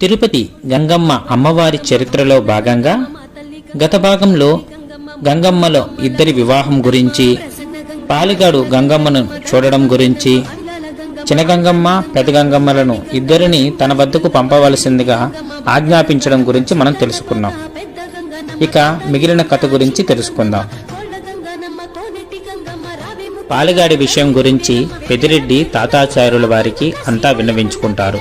తిరుపతి గంగమ్మ అమ్మవారి చరిత్రలో భాగంగా గత భాగంలో గంగమ్మలో ఇద్దరి వివాహం గురించి పాలిగాడు గంగమ్మను చూడడం గురించి చినగంగమ్మ పెదగంగమ్మలను ఇద్దరిని తన వద్దకు పంపవలసిందిగా ఆజ్ఞాపించడం గురించి మనం తెలుసుకున్నాం. ఇక మిగిలిన కథ గురించి తెలుసుకుందాం. పాలగాడి విషయం గురించి పెదిరెడ్డి తాతాచార్యుల వారికి అంతా విన్నవించుకుంటారు.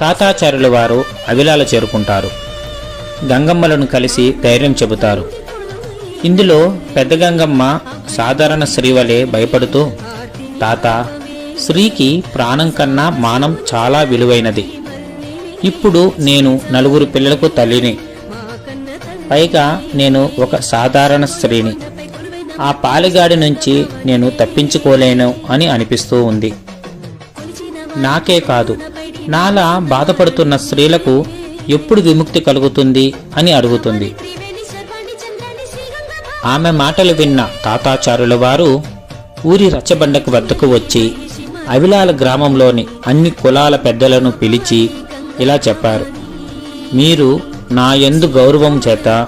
తాతాచార్యుల వారు అవిలాల చేరుకుంటారు. గంగమ్మలను కలిసి ధైర్యం చెబుతారు. ఇందులో పెద్ద గంగమ్మ సాధారణ స్త్రీ వలె భయపడుతూ తాత స్త్రీకి ప్రాణం కన్నా మానం చాలా విలువైనది. ఇప్పుడు నేను నలుగురు పిల్లలకు తల్లిని. పైగా నేను ఒక సాధారణ స్త్రీని. ఆ పాలిగాడి నుంచి నేను తప్పించుకోలేను అని అనిపిస్తూ ఉంది. నాకే కాదు. నాలా బాధపడుతున్న స్త్రీలకు ఎప్పుడు విముక్తి కలుగుతుంది అని అడుగుతుంది. ఆమె మాటలు విన్న తాతాచారుల వారు ఊరి రచ్చబండకు వద్దకు వచ్చి అవిలాల గ్రామంలోని అన్ని కులాల పెద్దలను పిలిచి ఇలా చెప్పారు. మీరు నా ఎందు గౌరవం చేత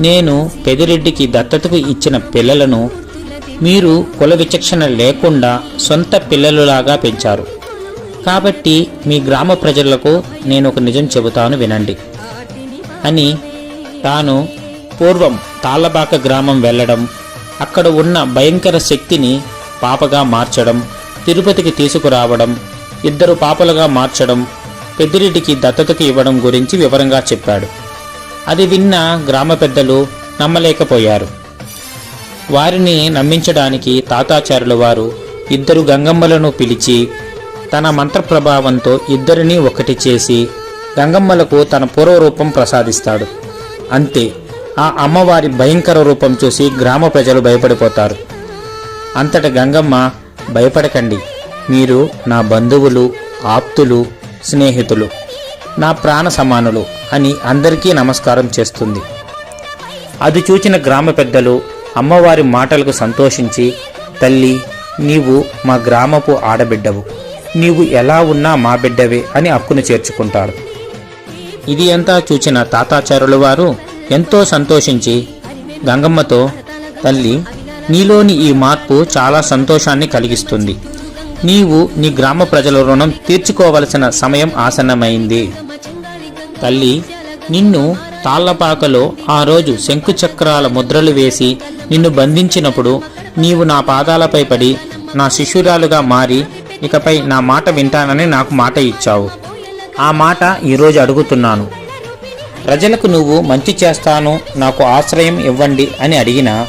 నేను పెదిరెడ్డికి దత్తతకు ఇచ్చిన పిల్లలను మీరు కుల విచక్షణ లేకుండా సొంత పిల్లలులాగా పెంచారు. కాబట్టి మీ గ్రామ ప్రజలకు నేను ఒక నిజం చెబుతాను వినండి. అని తాను పూర్వం తాళ్ళబాక గ్రామం వెళ్ళడం అక్కడ ఉన్న భయంకర శక్తిని పాపగా మార్చడం తిరుపతికి తీసుకురావడం ఇద్దరు పాపలుగా మార్చడం పెద్దిరెడ్డికి దత్తతకు ఇవ్వడం గురించి వివరంగా చెప్పాడు. అది విన్న గ్రామ పెద్దలు నమ్మలేకపోయారు. వారిని నమ్మించడానికి తాతాచారుల వారు ఇద్దరు గంగమ్మలను పిలిచి తన మంత్ర ప్రభావంతో ఇద్దరిని ఒకటి చేసి గంగమ్మలకు తన పూర్వరూపం ప్రసాదిస్తాడు. అంతే ఆ అమ్మవారి భయంకర రూపం చూసి గ్రామ ప్రజలు భయపడిపోతారు. అంతట గంగమ్మ భయపడకండి. మీరు నా బంధువులు ఆప్తులు స్నేహితులు. నా ప్రాణ సమానులు అని అందరికీ నమస్కారం చేస్తుంది. అది చూచిన గ్రామ పెద్దలు అమ్మవారి మాటలకు సంతోషించి తల్లి నీవు మా గ్రామపు ఆడబిడ్డవు. నీవు ఎలా ఉన్నా మా బిడ్డవే అని అక్కును చేర్చుకుంటారు. ఇది అంతా చూచిన తాతాచారుల వారు ఎంతో సంతోషించి గంగమ్మతో తల్లి నీలోని ఈ మార్పు చాలా సంతోషాన్ని కలిగిస్తుంది. నీవు నీ గ్రామ ప్రజల రుణం తీర్చుకోవలసిన సమయం ఆసన్నమైంది. తల్లి నిన్ను తాళ్ళపాకలో ఆ రోజు శంకుచక్రాల ముద్రలు వేసి నిన్ను బంధించినప్పుడు నీవు నా పాదాలపై పడి నా శిష్యురాలుగా మారి ఇకపై నా మాట వింటానని నాకు మాట ఇచ్చావు. ఆ మాట ఈరోజు అడుగుతున్నాను. ప్రజలకు నువ్వు మంచి చేస్తాను నాకు ఆశ్రయం ఇవ్వండి అని అడిగినా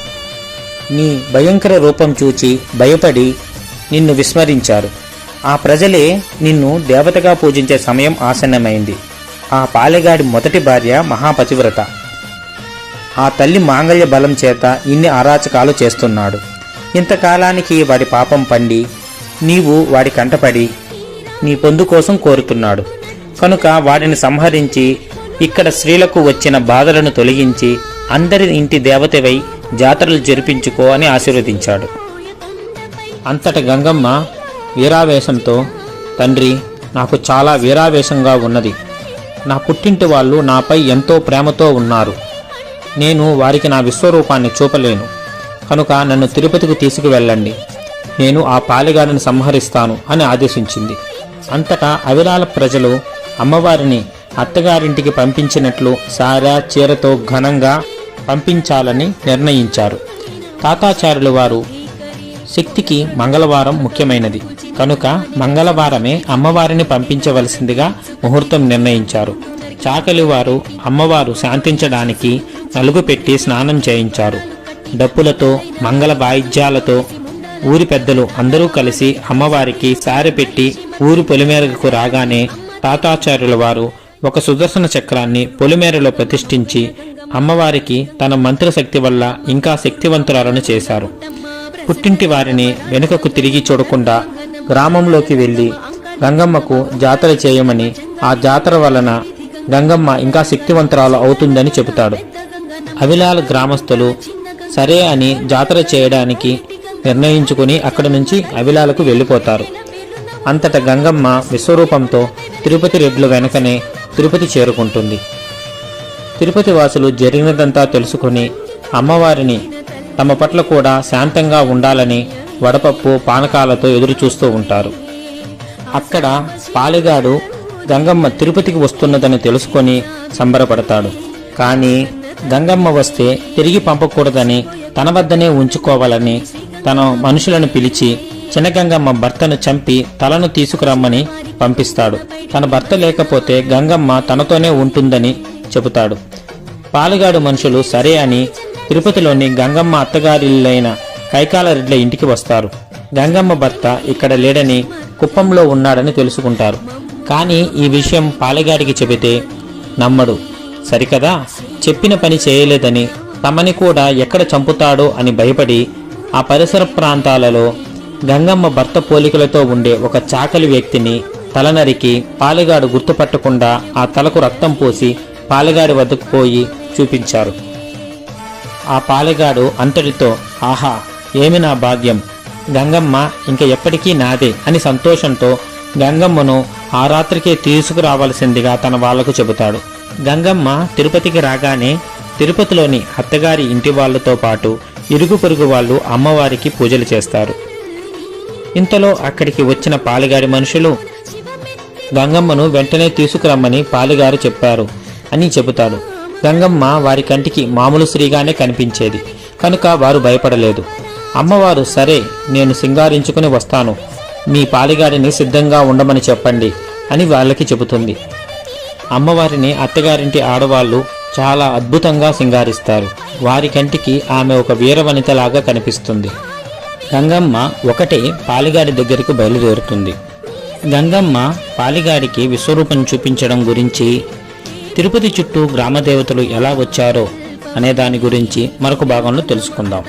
నీ భయంకర రూపం చూచి భయపడి నిన్ను విస్మరించారు. ఆ ప్రజలే నిన్ను దేవతగా పూజించే సమయం ఆసన్నమైంది. ఆ పాలెగాడి మొదటి భార్య మహాపతివ్రత. ఆ తల్లి మాంగళ్య బలం చేత ఇన్ని అరాచకాలు చేస్తున్నాడు. ఇంతకాలానికి వాడి పాపం పండి నీవు వాడి కంటపడి నీ పొందు కోసం కోరుతున్నాడు. కనుక వాడిని సంహరించి ఇక్కడ స్త్రీలకు వచ్చిన బాధలను తొలగించి అందరి ఇంటి దేవతవై జాతరలు జరిపించుకో అని ఆశీర్వదించాడు. అంతట గంగమ్మ వీరావేశంతో తండ్రి నాకు చాలా వీరావేశంగా ఉన్నది. నా పుట్టింటి వాళ్ళు నాపై ఎంతో ప్రేమతో ఉన్నారు. నేను వారికి నా విశ్వరూపాన్ని చూపలేను. కనుక నన్ను తిరుపతికి తీసుకువెళ్ళండి. నేను ఆ పాలిగాడిని సంహరిస్తాను అని ఆదేశించింది. అంతటా అవిరాల ప్రజలు అమ్మవారిని అత్తగారింటికి పంపించినట్లు సారా చీరతో ఘనంగా పంపించాలని నిర్ణయించారు. తాతాచార్యుల వారు శక్తికి మంగళవారం ముఖ్యమైనది. కనుక మంగళవారమే అమ్మవారిని పంపించవలసిందిగా ముహూర్తం నిర్ణయించారు. చాకలి వారు అమ్మవారు శాంతించడానికి నలుగు పెట్టి స్నానం చేయించారు. డప్పులతో మంగళ వాయిద్యాలతో ఊరి పెద్దలు అందరూ కలిసి అమ్మవారికి సారె పెట్టి ఊరు పొలిమేరకు రాగానే తాతాచార్యుల వారు ఒక సుదర్శన చక్రాన్ని పొలిమేరలో ప్రతిష్ఠించి అమ్మవారికి తన మంత్రశక్తి వల్ల ఇంకా శక్తివంతురాలను చేశారు. పుట్టింటి వారిని వెనుకకు తిరిగి చూడకుండా గ్రామంలోకి వెళ్ళి గంగమ్మకు జాతర చేయమని ఆ జాతర వలన గంగమ్మ ఇంకా శక్తివంతరాలు అవుతుందని చెబుతాడు. అవిలాల గ్రామస్తులు సరే అని జాతర చేయడానికి నిర్ణయించుకుని అక్కడి నుంచి అవిలాలకు వెళ్ళిపోతారు. అంతట గంగమ్మ విశ్వరూపంతో తిరుపతి రెడ్లు వెనకనే తిరుపతి చేరుకుంటుంది. తిరుపతి వాసులు జరిగినదంతా తెలుసుకుని అమ్మవారిని తమ పట్ల కూడా శాంతంగా ఉండాలని వడపప్పు పానకాలతో ఎదురు చూస్తూ ఉంటారు. అక్కడ పాలిగాడు గంగమ్మ తిరుపతికి వస్తున్నదని తెలుసుకొని సంబరపడతాడు. కానీ గంగమ్మ వస్తే తిరిగి పంపకూడదని తన వద్దనే ఉంచుకోవాలని తన మనుషులను పిలిచి చిన్నగంగమ్మ భర్తను చంపి తలను తీసుకురమ్మని పంపిస్తాడు. తన భర్త లేకపోతే గంగమ్మ తనతోనే ఉంటుందని చెబుతాడు. పాలుగాడు మనుషులు సరే అని తిరుపతిలోని గంగమ్మ అత్తగారిల్లైన కైకాలరెడ్ల ఇంటికి వస్తారు. గంగమ్మ భర్త ఇక్కడ లేడని కుప్పంలో ఉన్నాడని తెలుసుకుంటారు. కానీ ఈ విషయం పాలెగాడికి చెబితే నమ్మడు. సరికదా? చెప్పిన పని చేయలేదని తమని కూడా ఎక్కడ చంపుతాడో అని భయపడి ఆ పరిసర ప్రాంతాలలో గంగమ్మ భర్త పోలికలతో ఉండే ఒక చాకలి వ్యక్తిని తలనరికి పాలెగాడు గుర్తుపట్టకుండా ఆ తలకు రక్తం పోసి పాలెగాడి వద్దకు పోయి చూపించారు. ఆ పాలెగాడు అంతటితో ఆహా! ఏమి నా భాగ్యం? గంగమ్మ ఇంక ఎప్పటికీ నాదే అని సంతోషంతో గంగమ్మను ఆ రాత్రికే తీసుకురావాల్సిందిగా తన వాళ్ళకు చెబుతాడు. గంగమ్మ తిరుపతికి రాగానే తిరుపతిలోని అత్తగారి ఇంటి వాళ్ళతో పాటు ఇరుగు పొరుగు వాళ్ళు అమ్మవారికి పూజలు చేస్తారు. ఇంతలో అక్కడికి వచ్చిన పాలిగారి మనుషులు గంగమ్మను వెంటనే తీసుకురమ్మని పాలిగారు చెప్పారు అని చెబుతాడు గంగమ్మ వారి కంటికి మామూలు స్త్రీగానే కనిపించేది. కనుక వారు భయపడలేదు. అమ్మవారు సరే నేను సింగారించుకుని వస్తాను. మీ పాలిగారిని సిద్ధంగా ఉండమని చెప్పండి అని వాళ్ళకి చెబుతుంది. అమ్మవారిని అత్తగారింటి ఆడవాళ్ళు చాలా అద్భుతంగా సింగారిస్తారు వారి కంటికి ఆమె ఒక వీరవనితలాగా కనిపిస్తుంది. గంగమ్మ ఒకటే పాలిగాడి దగ్గరికి బయలుదేరుతుంది. గంగమ్మ పాలిగాడికి విశ్వరూపం చూపించడం గురించి తిరుపతి చుట్టూ గ్రామదేవతలు ఎలా వచ్చారో అనే దాని గురించి మరొక భాగంలో తెలుసుకుందాం.